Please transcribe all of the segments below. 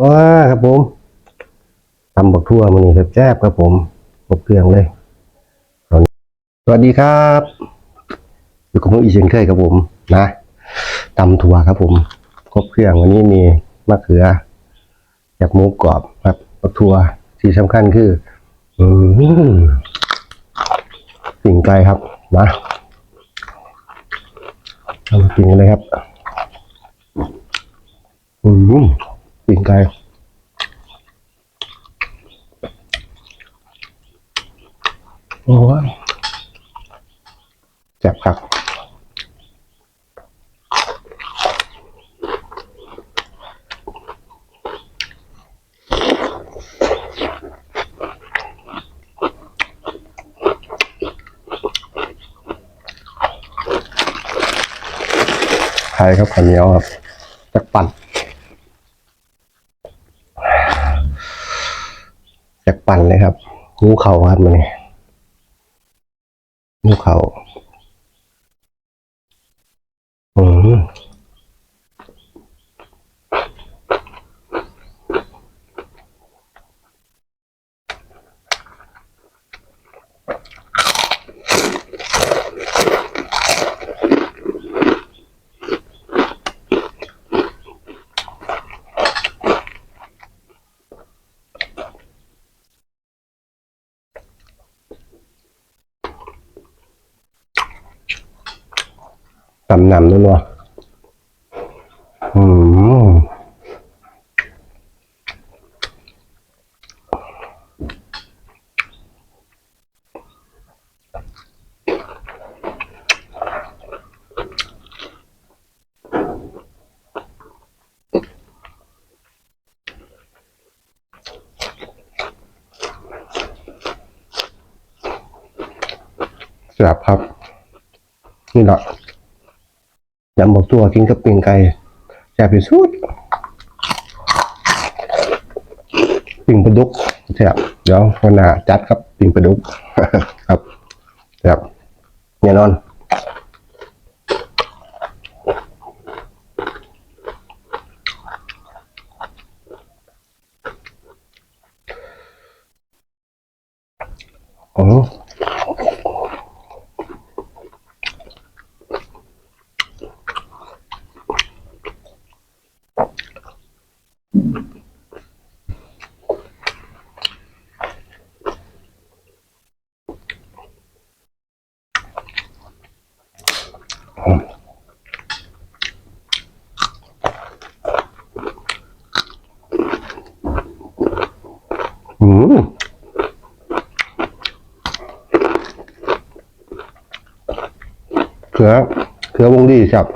ว้าครับผมทำบักทั่วมันนี่แซ่บครับผมครบเครื่องเลยสวัสดีครับอยู่กับผมอีเช่นเคยครับผมนะตำถั่วครับผมครบเครื่องวันนี้มีมะเขือจากหมูกรอบครับบักทั่วที่สำคัญคืออสิ่งไกลครับมาเอามากินกันเลยครับอืม สิ่งไกลโอ้ยแจ็บครับไข่ครับข้าวเหนียวครับจะปั่น จาก ปั่นเลยครับงูเข่าครับมันนี่งูเข่าอืม ตำนำด้วยเนาะอืมแซ่บครับ นี่แหละ ยำบอกตัวกินกับปิ่งไก่แซ่บที่สุดปิ่งปลาดุกแซ่บเดี๋ยววันหน้าจัดครับปิ่งปลาดุกครับแซ่บแน่นอนอ๋อ อืมเขือเขือวงดีครับ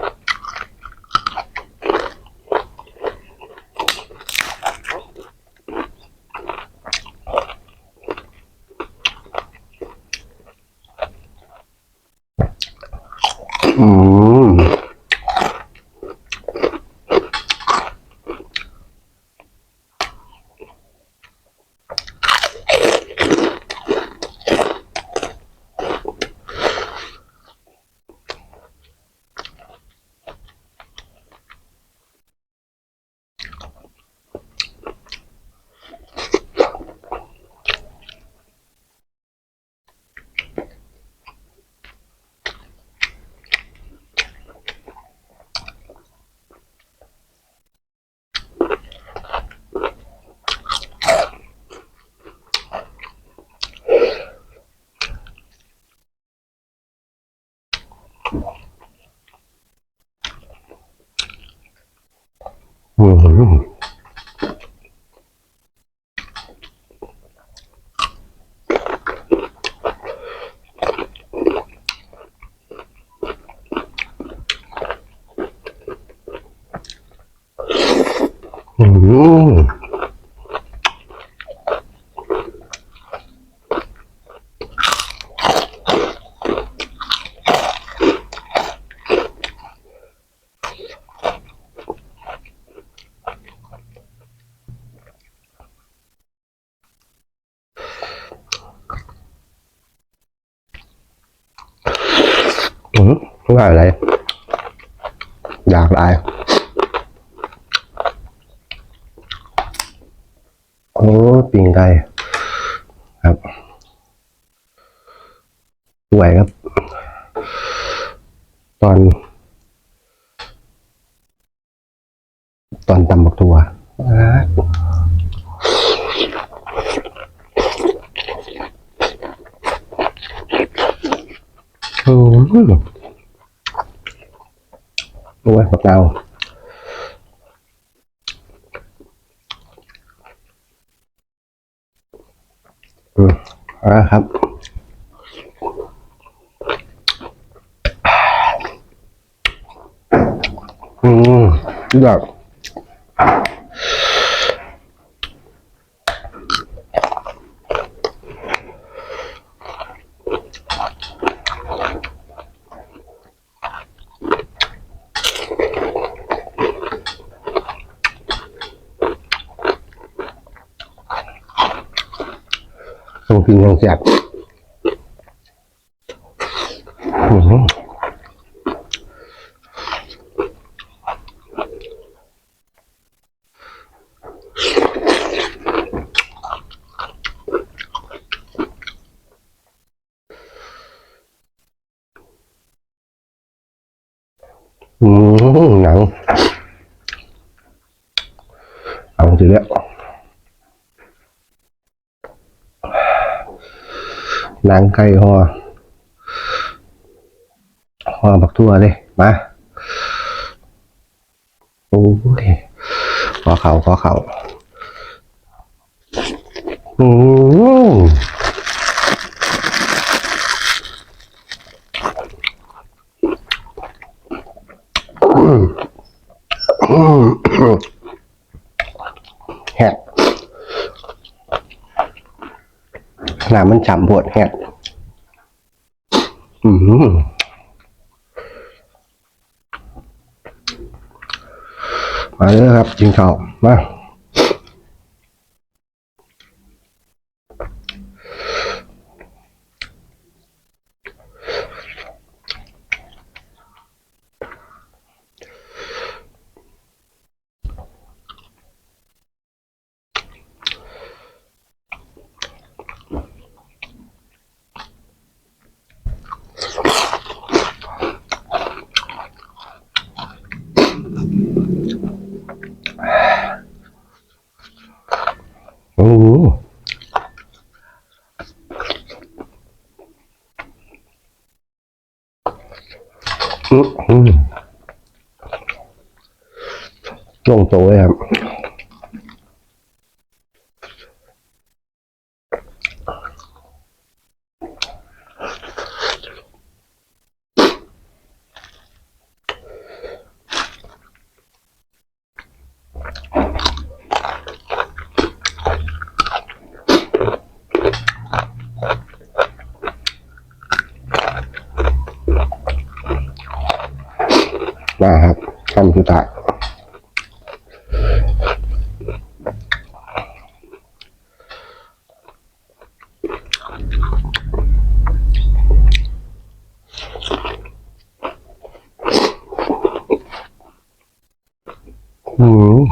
อืม อืมอืม อืม ว่าอะไร อยากได้โอ้ปิงไก่ครับสวยครับ ตอน ตอนตำบักทัวอ่าอืม โอ้ยบักนาวอืมอ่าครับอืมดีแบ กินยังแซ่บอืมอืมหนังเอาจริงแล้ว นางไก่ห่อห่อบักทั่วเลยมาโอ้ยขอเขาขอเขาอืมแฮะ น้ำมันฉ่ำปวดแฮะอืมมาเลยครับจิงเขามา โอ้โห อืมอืมลงโตเลยครับ มาครับคำสุดท้ายอืม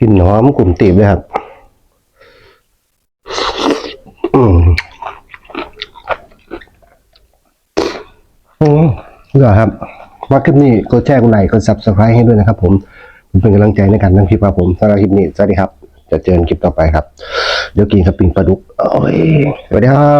กลิ่นหอมกลุ่มตีบเลยครับ อืมอืมเหรอครับว่าคลิปนี้กดแชร์กดไลค์กด subscribe ให้ด้วยนะครับ ผมเป็นกำลังใจในการทำคลิปครับผมสำหรับคลิปนี้สวัสดีครับ จะเจอกันคลิปต่อไปครับ เดี๋ยวกินครับปิงปลาดุกโอ้ยสวัสดีครับ